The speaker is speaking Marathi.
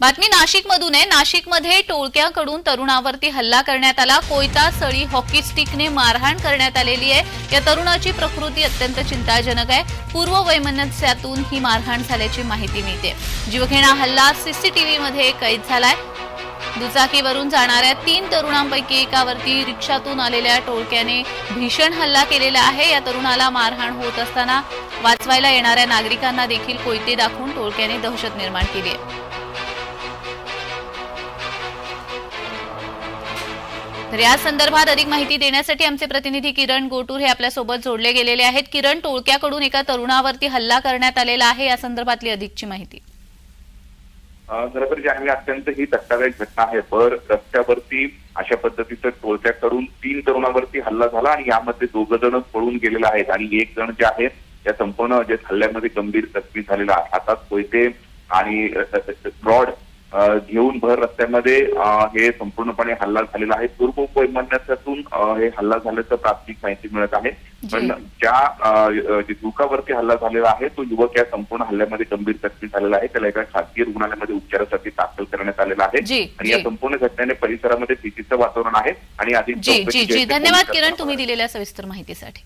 बातमी नाशिकमधून आहे. नाशिकमध्ये टोळक्याकडून तरुणावरती हल्ला करण्यात आला. कोयता सळी हॉकी स्टिकने मारहाण करण्यात आलेली आहे. या तरुणाची प्रकृती अत्यंत चिंताजनक आहे. पूर्व वैमनस्यातून ही मारहाण झाल्याची माहिती मिळते. जीवघेणा हल्ला सीसीटीव्हीमध्ये कैद झालाय. दुचाकीवरून जाणाऱ्या तीन तरुणांपैकी एकावरती रिक्षातून आलेल्या टोळक्याने भीषण हल्ला केलेला आहे. या तरुणाला मारहाण होत असताना वाचवायला येणाऱ्या नागरिकांना देखील कोयते दाखवून टोळक्याने दहशत निर्माण केली आहे. तर या संदर्भात अधिक माहिती देण्यासाठी आमचे प्रतिनिधी किरण गोटूर हे आपल्यासोबत जोडले गेलेले आहेत. किरण टोळक्याकडून एका तरुणावरती हल्ला करण्यात आलेला आहे या संदर्भातली अधिकची माहिती. खरं अत्यंत ही धक्कादायक घटना आहे. भर रस्त्यावरती अशा पद्धतीचं टोळक्याकडून तीन तरुणावरती हल्ला झाला आणि यामध्ये दोघ जण पळून गेलेले आहेत आणि एक जण जे आहे या संपूर्ण जे हल्ल्यामध्ये गंभीर जखमी झालेला आहे. हातात कोयते आणि रॉड घेऊन भर रस्त्यामध्ये हे संपूर्णपणे हल्ला झालेला आहे. पूर्व वैमनस्यातून अं, हे हल्ला झाल्याचं प्राथमिक माहिती मिळत आहे. पण ज्या दुखावरती हल्ला झालेला आहे तो युवक या संपूर्ण हल्ल्यामध्ये गंभीर जखमी झालेला आहे. त्याला एका खासगी रुग्णालयामध्ये उपचारासाठी दाखल करण्यात आलेला आहे. आणि या. संपूर्ण घटनेने परिसरामध्ये भीतीचं वातावरण आहे. आणि अधिक धन्यवाद किरण तुम्ही. दिलेल्या सविस्तर माहितीसाठी.